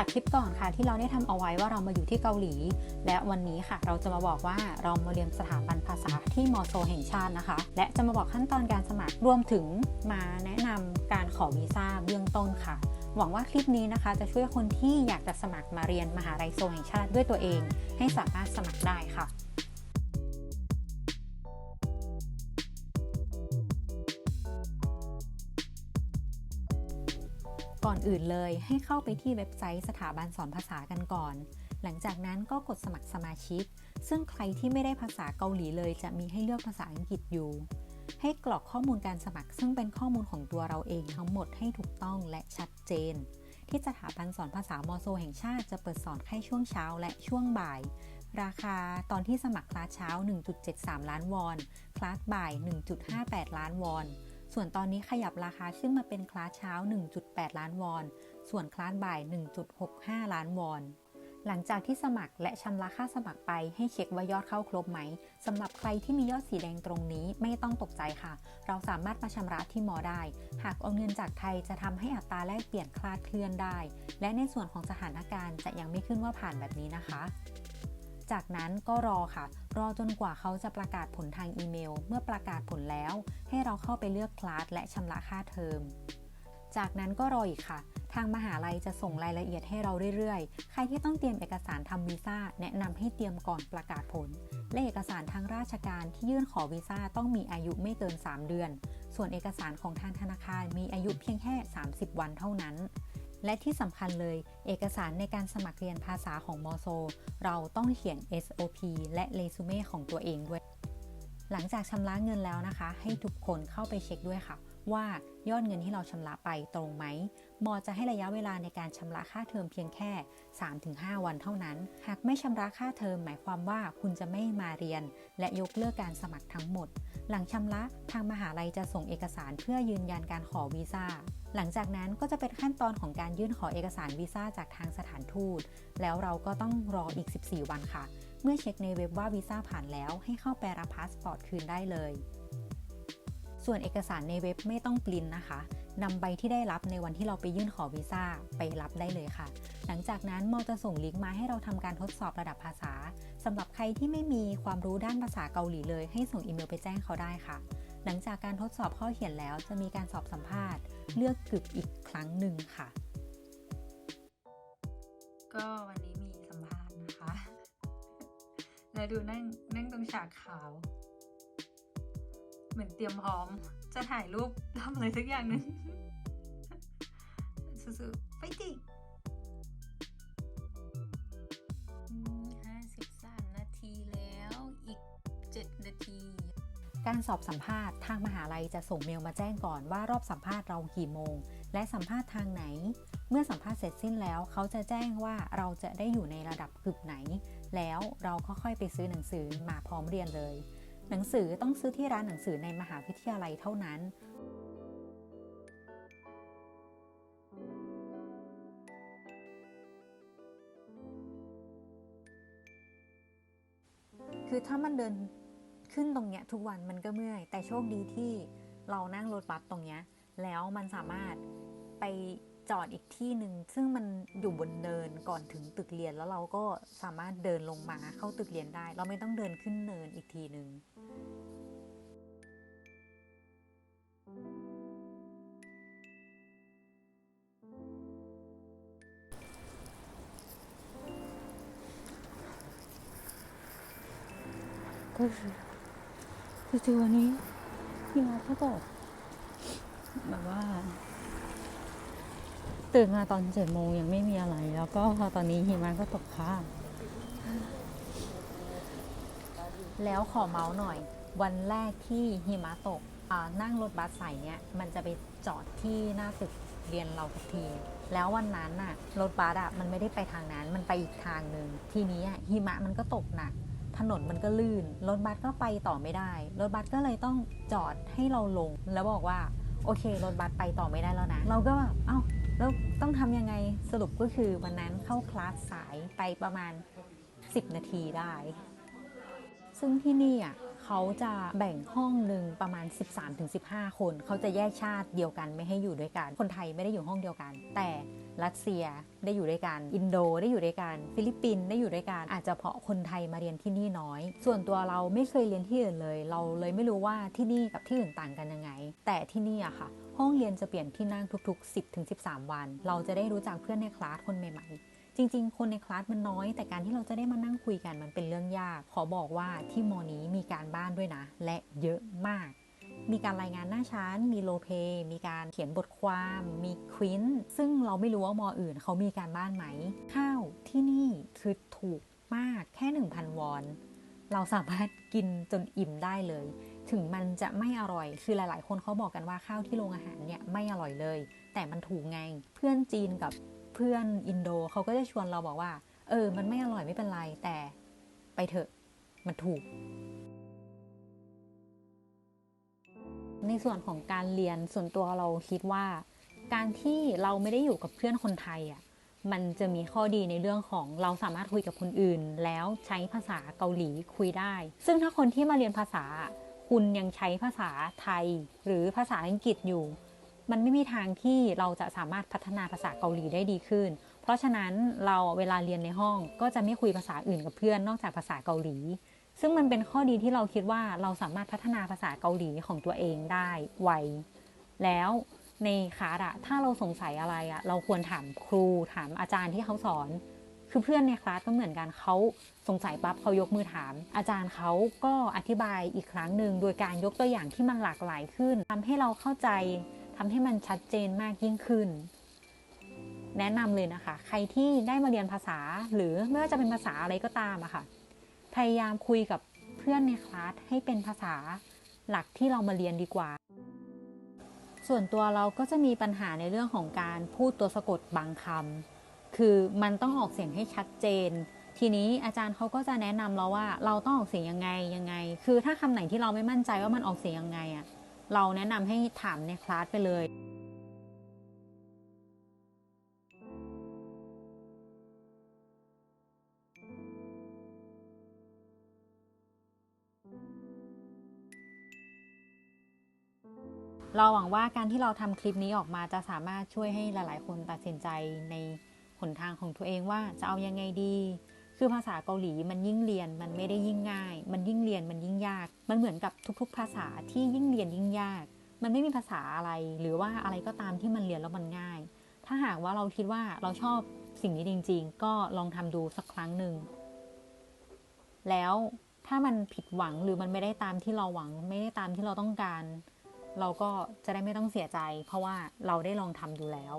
จากคลิปก่อนค่ะที่เราได้ทำเอาไว้ว่าเรามาอยู่ที่เกาหลี และวันนี้ค่ะ เราจะมาบอกว่าเรามาเรียนสถาบันภาษาที่มอโซแห่งชาตินะคะ และจะมาบอกขั้นตอนการสมัครรวมถึงมาแนะนำการขอวีซ่าเบื้องต้นค่ะ หวังว่าคลิปนี้นะคะจะช่วยคนที่อยากจะสมัครมาเรียนมหาลัยโซแห่งชาติด้วยตัวเอง ให้สามารถสมัครได้ค่ะ ก่อนอื่นเลยให้เข้าไปที่เว็บไซต์สถาบันสอนภาษากันก่อน หลังจากนั้นก็กดสมัครสมาชิก ซึ่งใครที่ไม่ได้ภาษาเกาหลีเลย จะมีให้เลือกภาษาอังกฤษอยู่ ให้กรอกข้อมูลการสมัคร ซึ่งเป็นข้อมูลของตัวเราเองทั้งหมดให้ถูกต้องและชัดเจน ที่สถาบันสอนภาษามอโซแห่งชาติจะเปิดสอนแค่ช่วงเช้าและช่วงบ่าย ราคาตอนที่สมัครคลาสเช้า 1.73 ล้านวอน คลาสบ่าย 1.58 ล้านวอน ส่วนตอนนี้ขยับราคาขึ้นมาเป็นคลาสเช้า 1.8 ล้านวอน ส่วนคลาสบ่าย 1.65 ล้านวอน หลังจากที่สมัครและชำระค่าสมัครไปให้เช็คว่ายอดเข้าครบไหมสำหรับใครที่มียอดสีแดงตรงนี้ไม่ต้องตกใจค่ะ เราสามารถมาชำระที่มอได้ หากโอนเงินจากไทยจะทำให้อัตราแลกเปลี่ยนคลาดเคลื่อนได้ และในส่วนของสถานการณ์จะยังไม่ขึ้นว่าผ่านแบบนี้นะคะ จากนั้นก็รอค่ะ รอจนกว่าเขาจะประกาศผลทางอีเมล เมื่อประกาศผลแล้ว ให้เราเข้าไปเลือกคลาสและชำระค่าเทอม จากนั้นก็รออีกค่ะ ทางมหาลัยจะส่งรายละเอียดให้เราเรื่อยๆ ใครที่ต้องเตรียมเอกสารทำวีซ่าแนะนำให้เตรียมก่อนประกาศผล และเอกสารทางราชการที่ยื่นขอวีซ่าต้องมีอายุไม่เกิน 3 เดือน ส่วนเอกสารของทางธนาคารมีอายุเพียงแค่ 30 วันเท่านั้น และที่สำคัญเลย เอกสารในการสมัครเรียนภาษาของมอโซ เราต้องเขียน SOP และเรซูเม่ของตัวเองด้วย หลังจากชำระเงินแล้วนะคะ ให้ทุกคนเข้าไปเช็คด้วยค่ะ ว่ายอดเงินที่เราชำระไปตรงไหมมอจะให้ระยะเวลาในการชำระค่าเทอมเพียงแค่ 3-5 วันเท่านั้น หากไม่ชำระค่าเทอมหมายความว่าคุณจะไม่มาเรียน และยกเลิกการสมัครทั้งหมด หลังชำระทางมหาลัยจะส่งเอกสารเพื่อยืนยันการขอวีซ่าหลังจากนั้นก็จะเป็นขั้นตอนของการยื่นขอเอกสารวีซ่าจากทางสถานทูต แล้วเราก็ต้องรออีก 14 วันค่ะ เมื่อเช็คในเว็บว่าวีซ่าผ่านแล้วให้เข้าไปรับพาสปอร์ตคืนได้เลย ส่วนเอกสารในเว็บไม่ต้องปริ้นนะคะนำใบที่ได้รับในวันที่เราไปยื่นขอวีซ่าไปรับได้เลยค่ะ หลังจากนั้นมอจะส่งลิงก์มาให้เราทำการทดสอบระดับภาษาสำหรับใครที่ไม่มีความรู้ด้านภาษาเกาหลีเลย ให้ส่งอีเมลไปแจ้งเขาได้ค่ะ หลังจากการทดสอบข้อเขียนแล้วจะมีการสอบสัมภาษณ์ เลือกกึบอีกครั้งหนึ่งค่ะ ก็วันนี้มีสัมภาษณ์นะคะ แล้วดูนั่งนั่งตรงฉากขาว เหมือนเตรียมพร้อม จะถ่ายรูปทำอะไรสักอย่างหนึ่งสู้ๆไปติห้าสิบสามนาทีแล้วอีกเจ็ดนาที การสอบสัมภาษณ์ทางมหาลัยจะส่งเมลมาแจ้งก่อนว่ารอบสัมภาษณ์เรากี่โมง และสัมภาษณ์ทางไหน เมื่อสัมภาษณ์เสร็จสิ้นแล้วเขาจะแจ้งว่าเราจะได้อยู่ในระดับกึบไหน แล้วเราก็ค่อยไปซื้อหนังสือมาพร้อมเรียนเลย หนังสือต้องซื้อที่ร้านหนังสือในมหาวิทยาลัยเท่านั้น คือถ้ามันเดินขึ้นตรงเนี้ยทุกวันมันก็เมื่อย แต่โชคดีที่เรานั่งรถบัสตรงเนี้ยแล้วมันสามารถไป จอดอีกที่หนึ่งซึ่งมันอยู่บนเนินก่อนถึงตึกเรียนแล้วเราก็สามารถเดินลงมาเข้าตึกเรียนได้ เราไม่ต้องเดินขึ้นเนินอีกทีหนึ่งก็คือคือวันนี้พี่มาเขาตกแบบว่า ตื่นมาตอนเจ็ดโมงยังไม่มีอะไร แล้วก็พอตอนนี้หิมะก็ตกค่ะแล้วขอเมาส์หน่อย วันแรกที่หิมะตกอ่านั่งรถบัสสายเนี้ยมันจะไปจอดที่หน้าตึกเรียนเราทุกที แล้ววันนั้นน่ะรถบัสอะมันไม่ได้ไปทางนั้น มันไปอีกทางหนึ่งทีนี้หิมะมันก็ตกหนักถนนมันก็ลื่น รถบัสก็ไปต่อไม่ได้ รถบัสก็เลยต้องจอดให้เราลง แล้วบอกว่า โอเครถบัสไปต่อไม่ได้แล้วนะ เราก็แบบเอ้าแล้วต้องทำยังไงสรุปก็คือวันนั้นเข้าคลาสสายไปประมาณ 10 นาทีได้ ซึ่งที่นี่อะ เขาจะแบ่งห้องหนึ่งประมาณ 13-15 คน เขาจะแยกชาติเดียวกันไม่ให้อยู่ด้วยกัน คนไทยไม่ได้อยู่ห้องเดียวกัน แต่รัสเซียได้อยู่ด้วยกัน อินโดได้อยู่ด้วยกัน ฟิลิปปินส์ได้อยู่ด้วยกัน อาจจะเพราะคนไทยมาเรียนที่นี่น้อย ส่วนตัวเราไม่เคยเรียนที่อื่นเลย เราเลยไม่รู้ว่าที่นี่กับที่อื่นต่างกันยังไง แต่ที่นี่อะค่ะ ห้องเรียนจะเปลี่ยนที่นั่งทุกๆ 10-13 วัน เราจะได้รู้จักเพื่อนในคลาสคนใหม่ๆ จริง ๆ คนในคลาสมันน้อย แต่การที่เราจะได้มานั่งคุยกันมันเป็นเรื่องยาก ขอบอกว่าที่มอนี้มีการบ้านด้วยนะ และเยอะมาก มีการรายงานหน้าชั้น มีโลเพ มีการเขียนบทความ มีควินซึ่งเราไม่รู้ว่ามออื่นเขามีการบ้านไหม ข้าวที่นี่คือถูกมากแค่ 1,000 วอน เราสามารถกินจนอิ่มได้เลย ถึงมันจะไม่อร่อย คือหลาย ๆ คนเขาบอกกันว่าข้าวที่โรงอาหารเนี่ยไม่อร่อยเลย แต่มันถูกไง เพื่อนจีนกับ พื่อนอินโดเขาก็จะชวนเราบอกว่า เออ มันไม่อร่อยไม่เป็นไรแต่ไปเถอะมันถูก ในส่วนของการเรียนส่วนตัวเราคิดว่า การที่เราไม่ได้อยู่กับเพื่อนคนไทยอะมันจะมีข้อดีในเรื่องของเราสามารถคุยกับคนอื่น แล้วใช้ภาษาเกาหลีคุยได้ ซึ่งถ้าคนที่มาเรียนภาษา คุณยังใช้ภาษาไทย หรือภาษาอังกฤษอยู่ มันไม่มีทางที่เราจะสามารถพัฒนาภาษาเกาหลีได้ดีขึ้น เพราะฉะนั้นเราเวลาเรียนในห้องก็จะไม่คุยภาษาอื่นกับเพื่อนนอกจากภาษาเกาหลี ซึ่งมันเป็นข้อดีที่เราคิดว่าเราสามารถพัฒนาภาษาเกาหลีของตัวเองได้ไว แล้วในคลาสอะถ้าเราสงสัยอะไรอะเราควรถามครูถามอาจารย์ที่เขาสอน คือเพื่อนในคลาสก็เหมือนกันเขาสงสัยปั๊บเขายกมือถาม อาจารย์เขาก็อธิบายอีกครั้งหนึ่งโดยการยกตัวอย่างที่มันหลากหลายขึ้นทำให้เราเข้าใจ ทำให้มันชัดเจนมากยิ่งขึ้น แนะนำเลยนะคะ ใครที่ได้มาเรียนภาษาหรือไม่ว่าจะเป็นภาษาอะไรก็ตามอะค่ะ พยายามคุยกับเพื่อนในคลาสให้เป็นภาษาหลักที่เรามาเรียนดีกว่า ส่วนตัวเราก็จะมีปัญหาในเรื่องของการพูดตัวสะกดบางคำคือมันต้องออกเสียงให้ชัดเจนทีนี้อาจารย์เขาก็จะแนะนำเราว่าเราต้องออกเสียงยังไงยังไง คือถ้าคำไหนที่เราไม่มั่นใจว่ามันออกเสียงยังไงอะ เราแนะนำให้ถามในคลาสไปเลยเราหวังว่าการที่เราทำคลิปนี้ออกมาจะสามารถช่วยให้หลาย ๆ คนตัดสินใจในหนทางของตัวเองว่าจะเอายังไงดี คือภาษาเกาหลีมันยิ่งเรียนมันไม่ได้ยิ่งง่าย มันยิ่งเรียนมันยิ่งยาก มันเหมือนกับทุก ๆ ภาษาที่ยิ่งเรียนยิ่งยาก มันไม่มีภาษาอะไร หรือว่าอะไรก็ตามที่มันเรียนแล้วมันง่าย ถ้าหากว่าเราคิดว่าเราชอบสิ่งนี้จริง ๆ ก็ลองทำดูสักครั้งหนึ่ง แล้วถ้ามันผิดหวังหรือมันไม่ได้ตามที่เราหวัง ไม่ได้ตามที่เราต้องการ เราก็จะได้ไม่ต้องเสียใจ เพราะว่าเราได้ลองทำดูแล้ว